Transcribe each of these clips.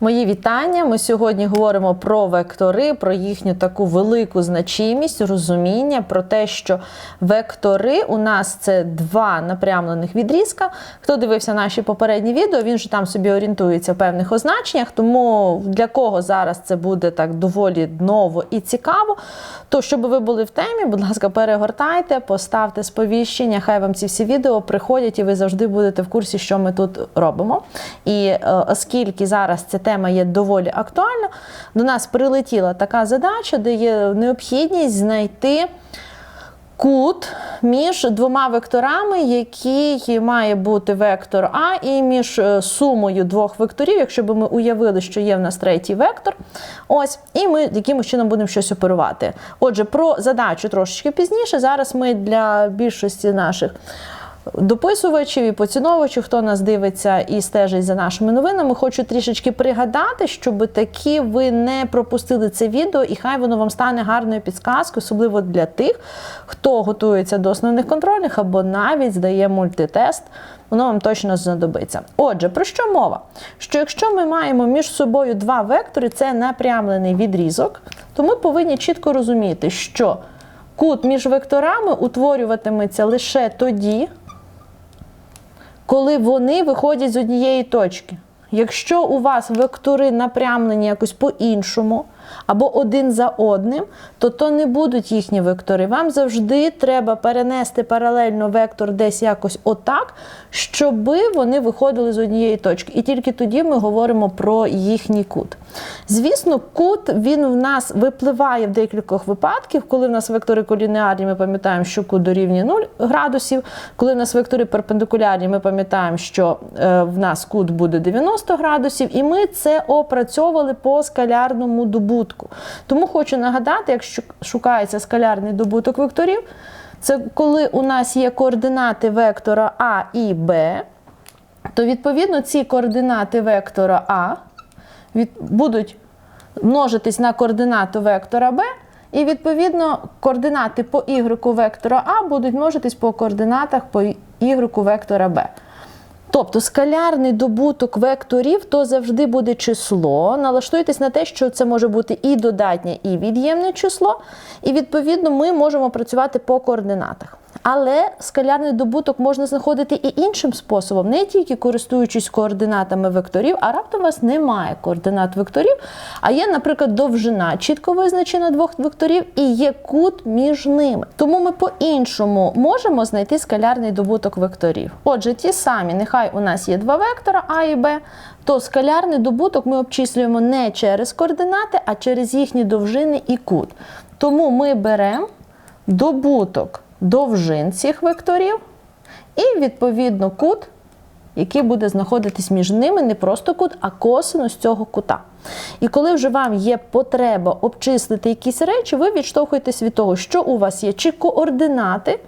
Мої вітання. Ми сьогодні говоримо про вектори, про їхню таку велику значимість, розуміння, про те, що вектори у нас це два напрямлених відрізка. Хто дивився наші попередні відео, він же там собі орієнтується в певних означеннях. Тому для кого зараз це буде так доволі ново і цікаво, то щоб ви були в темі, будь ласка, перегортайте, поставте сповіщення. Хай вам ці всі відео приходять, і ви завжди будете в курсі, що ми тут робимо. І е, оскільки зараз ця тема є доволі актуальна, до нас прилетіла така задача, де є необхідність знайти. Кут між двома векторами, який має бути вектор А, і між е, сумою двох векторів, якщо б ми уявили, що є в нас третій вектор. Ось, і ми якимось чином будемо щось оперувати. Отже, про задачу трошечки пізніше. Зараз ми для більшості наших дописувачів і поціновувачів, хто нас дивиться і стежить за нашими новинами, хочу трішечки пригадати, щоб такі ви не пропустили це відео, і хай воно вам стане гарною підсказкою, особливо для тих, хто готується до основних контрольних або навіть здає мультитест. Воно вам точно знадобиться. Отже, про що мова? Що якщо ми маємо між собою два вектори, це напрямлений відрізок, то ми повинні чітко розуміти, що кут між векторами утворюватиметься лише тоді, коли вони виходять з однієї точки. Якщо у вас вектори напрямлені якось по-іншому, або один за одним, то то не будуть їхні вектори. Вам завжди треба перенести паралельно вектор десь якось отак, щоб вони виходили з однієї точки. І тільки тоді ми говоримо про їхній кут. Звісно, кут він в нас випливає в декількох випадків. Коли в нас вектори колінеарні, ми пам'ятаємо, що кут дорівнює 0 градусів. Коли в нас вектори перпендикулярні, ми пам'ятаємо, що е, в нас кут буде 90 градусів, і ми це опрацьовували по скалярному добутку. Тому хочу нагадати, якщо шукається скалярний добуток векторів, це коли у нас є координати вектора А і Б, то відповідно ці координати вектора А будуть множитись на координату вектора Б, і відповідно координати по y вектора А будуть множитись по координатах по y вектора Б. Тобто скалярний добуток векторів то завжди буде число. Налаштуйтесь на те, що це може бути і додатнє, і від'ємне число. І відповідно ми можемо працювати по координатах. Але скалярний добуток можна знаходити і іншим способом, не тільки користуючись координатами векторів, а раптом у вас немає координат векторів, а є, наприклад, довжина чітко визначена двох векторів і є кут між ними. Тому ми по-іншому можемо знайти скалярний добуток векторів. Отже, ті самі, нехай у нас є два вектора А і Б, то скалярний добуток ми обчислюємо не через координати, а через їхні довжини і кут. Тому ми беремо добуток довжин цих векторів і, відповідно, кут, який буде знаходитись між ними, не просто кут, а косинус цього кута. І коли вже вам є потреба обчислити якісь речі, ви відштовхуєтесь від того, що у вас є, чи координати.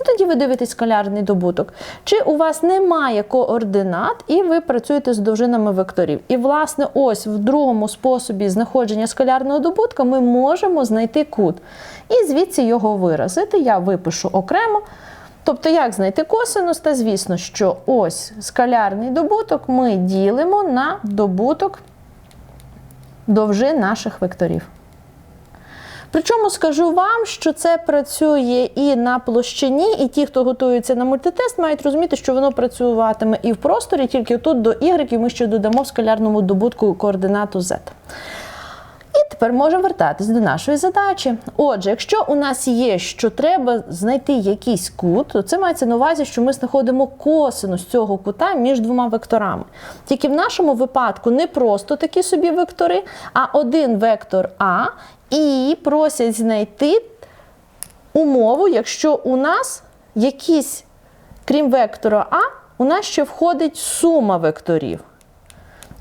І тоді ви дивитесь скалярний добуток. Чи у вас немає координат, і ви працюєте з довжинами векторів. І, власне, ось в другому способі знаходження скалярного добутка ми можемо знайти кут. І звідси його виразити. Я випишу окремо. Тобто, як знайти косинус? Та звісно, що ось скалярний добуток ми ділимо на добуток довжин наших векторів. Причому скажу вам, що це працює і на площині, і ті, хто готується на мультитест, мають розуміти, що воно працюватиме і в просторі, тільки тут до Y ми ще додамо в скалярному добутку координату Z. Тепер можемо вертатись до нашої задачі. Отже, якщо у нас є, що треба знайти якийсь кут, то це мається на увазі, що ми знаходимо косинус цього кута між двома векторами. Тільки в нашому випадку не просто такі собі вектори, а один вектор А, і просять знайти умову, якщо у нас якісь, крім вектора А, у нас ще входить сума векторів.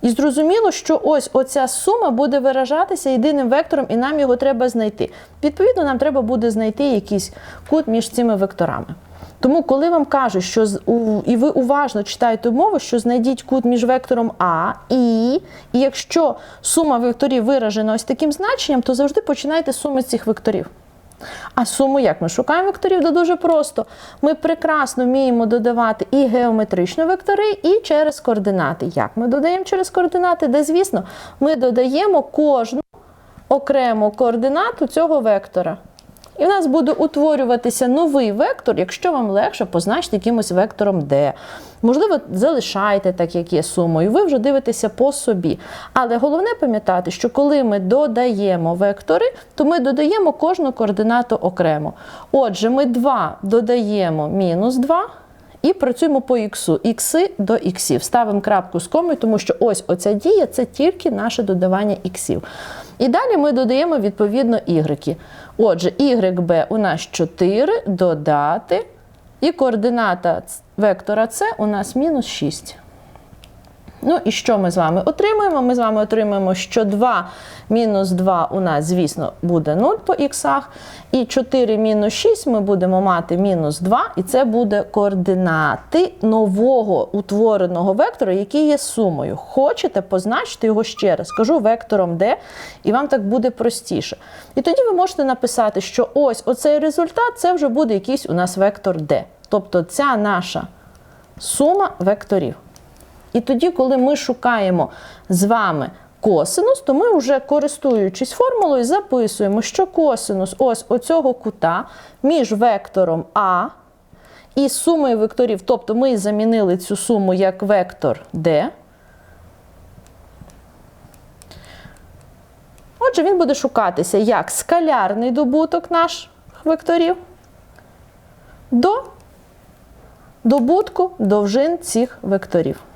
І зрозуміло, що ось оця сума буде виражатися єдиним вектором, і нам його треба знайти. Відповідно, нам треба буде знайти якийсь кут між цими векторами. Тому, коли вам кажуть, що і ви уважно читаєте умову, що знайдіть кут між вектором А і, і якщо сума векторів виражена ось таким значенням, то завжди починайте з суми цих векторів. А суму як ми шукаємо векторів? Да дуже просто. Ми прекрасно вміємо додавати і геометричні вектори, і через координати. Як ми додаємо через координати? Де, звісно, ми додаємо кожну окрему координату цього вектора. І в нас буде утворюватися новий вектор, якщо вам легше позначити якимось вектором D. Можливо, залишайте так, як є сумою, ви вже дивитеся по собі. Але головне пам'ятати, що коли ми додаємо вектори, то ми додаємо кожну координату окремо. Отже, ми 2 додаємо мінус 2. І працюємо по іксу. Ікси до іксів. Ставимо крапку з комою, тому що ось оця дія це тільки наше додавання іксів. І далі ми додаємо відповідно ігрики. Отже, YB у нас 4 додати, і координата вектора С у нас мінус 6. Ну і що ми з вами отримуємо? Ми з вами отримуємо, що 2 мінус 2 у нас, звісно, буде 0 по іксах. І 4 мінус 6 ми будемо мати мінус 2, і це буде координати нового утвореного вектора, який є сумою. Хочете позначити його ще раз? Кажу вектором D, і вам так буде простіше. І тоді ви можете написати, що ось оцей результат це вже буде якийсь у нас вектор D. Тобто ця наша сума векторів. І тоді, коли ми шукаємо з вами косинус, то ми вже користуючись формулою, записуємо, що косинус ось оцього кута між вектором А і сумою векторів, тобто ми замінили цю суму як вектор D. Отже, він буде шукатися як скалярний добуток наших векторів до добутку довжин цих векторів.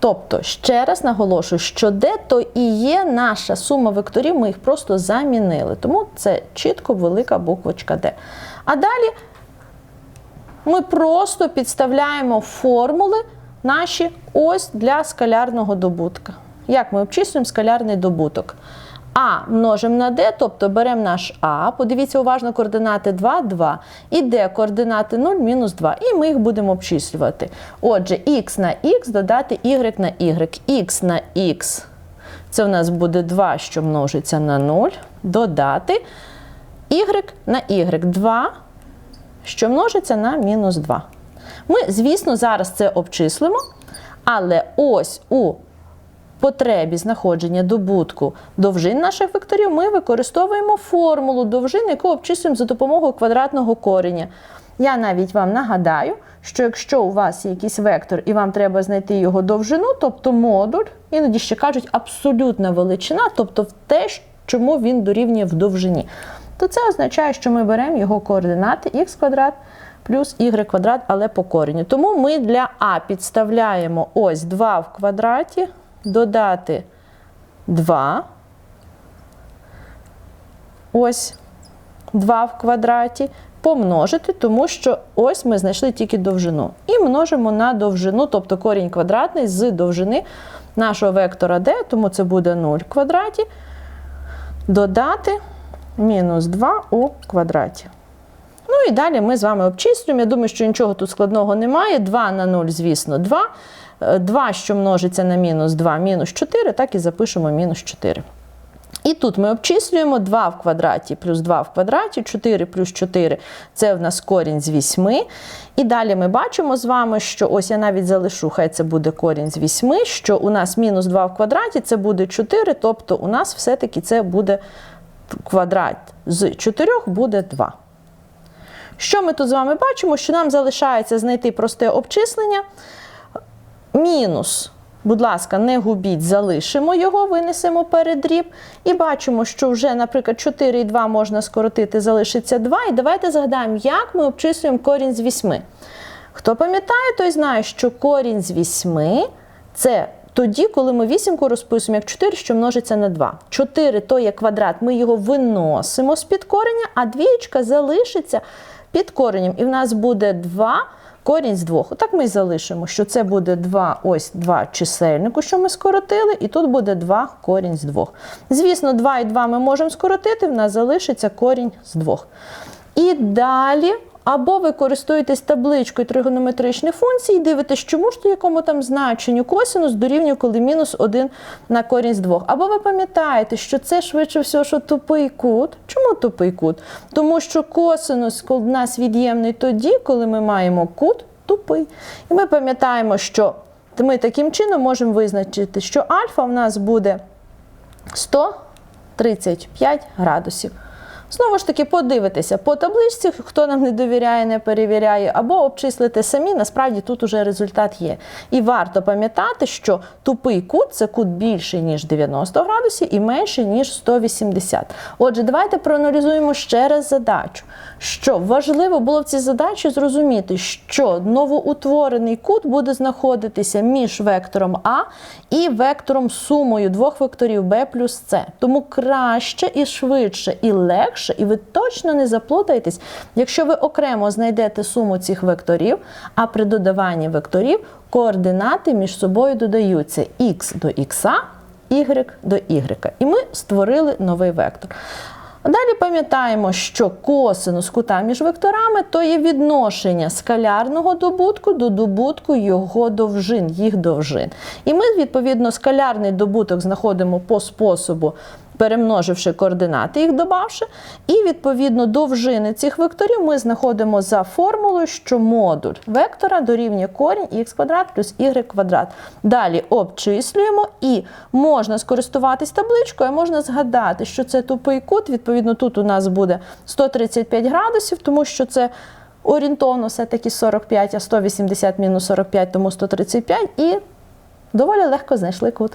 Тобто, ще раз наголошую, що де то і є наша сума векторів, ми їх просто замінили. Тому це чітко велика буквочка D. А далі ми просто підставляємо формули наші ось для скалярного добутка. Як ми обчислюємо скалярний добуток? А множимо на d, тобто беремо наш А, подивіться уважно координати 2, 2, і d координати 0, мінус 2. І ми їх будемо обчислювати. Отже, x на x додати y на y. x на x це у нас буде 2, що множиться на 0, додати y на y 2, що множиться на мінус 2. Ми, звісно, зараз це обчислимо, але ось у потребі знаходження добутку довжин наших векторів ми використовуємо формулу довжин, яку обчислюємо за допомогою квадратного кореня. Я навіть вам нагадаю, що якщо у вас є якийсь вектор і вам треба знайти його довжину, тобто модуль, іноді ще кажуть абсолютна величина, тобто в те, чому він дорівнює в довжині, то це означає, що ми беремо його координати х квадрат плюс y квадрат, але по кореню. Тому ми для А підставляємо ось 2 в квадраті, додати 2. Ось 2 в квадраті. Помножити, тому що ось ми знайшли тільки довжину. І множимо на довжину, тобто корінь квадратний з довжини нашого вектора d, тому це буде 0 в квадраті. Додати мінус 2 у квадраті. Ну і далі ми з вами обчислюємо. Я думаю, що нічого тут складного немає. 2 на 0, звісно, 2. 2, що множиться на мінус 2, мінус 4, так і запишемо мінус 4. І тут ми обчислюємо 2 в квадраті плюс 2 в квадраті, 4 плюс 4 це в нас корінь з 8. І далі ми бачимо з вами, що ось я навіть залишу, хай це буде корінь з 8, що у нас мінус 2 в квадраті це буде 4, тобто у нас все-таки це буде квадрат з 4 буде 2. Що ми тут з вами бачимо? Що нам залишається знайти просте обчислення. Мінус, будь ласка, не губіть, залишимо його, винесемо перед дріб. І бачимо, що вже, наприклад, 4 і 2 можна скоротити, залишиться 2. І давайте згадаємо, як ми обчислюємо корінь з 8. Хто пам'ятає, той знає, що корінь з 8 це тоді, коли ми вісімку розписуємо як 4, що множиться на 2. 4 то є квадрат, ми його виносимо з-під кореня, а двієчка залишиться під коренем. І в нас буде 2 корінь з двох. Отак ми і залишимо, що це буде два, ось два чисельнику, що ми скоротили, і тут буде 2 корінь з двох. Звісно, 2 і 2 ми можемо скоротити, в нас залишиться корінь з двох. І далі Або ви користуєтесь табличкою тригонометричних функцій і дивитесь, чому ж то якому там значенню косинус дорівнює, коли мінус 1 на корінь з 2. Або ви пам'ятаєте, що це швидше всього, що тупий кут. Чому тупий кут? Тому що косинус у нас від'ємний тоді, коли ми маємо кут тупий. І ми пам'ятаємо, що ми таким чином можемо визначити, що альфа в нас буде 135 градусів. Знову ж таки, подивитися по табличці, хто нам не довіряє, не перевіряє, або обчислити самі, насправді тут уже результат є. І варто пам'ятати, що тупий кут це кут більший, ніж 90 градусів і менший, ніж 180. Отже, давайте проаналізуємо ще раз задачу. Що важливо було в цій задачі зрозуміти, що новоутворений кут буде знаходитися між вектором А і вектором сумою двох векторів b плюс c. Тому краще і швидше, і легше, і ви точно не заплутаєтесь, якщо ви окремо знайдете суму цих векторів, а при додаванні векторів координати між собою додаються х до х, y до y. І ми створили новий вектор. Далі пам'ятаємо, що косинус кута між векторами то є відношення скалярного добутку до добутку його довжин, їх довжин. І ми, відповідно, скалярний добуток знаходимо по способу, перемноживши координати, їх додавши. І, відповідно, довжини цих векторів ми знаходимо за формулою, що модуль вектора дорівнює корінь х квадрат плюс y квадрат. Далі обчислюємо і можна скористуватись табличкою, можна згадати, що це тупий кут. Відповідно, тут у нас буде 135 градусів, тому що це орієнтовно все-таки 45, а 180 мінус 45, тому 135. І доволі легко знайшли кут.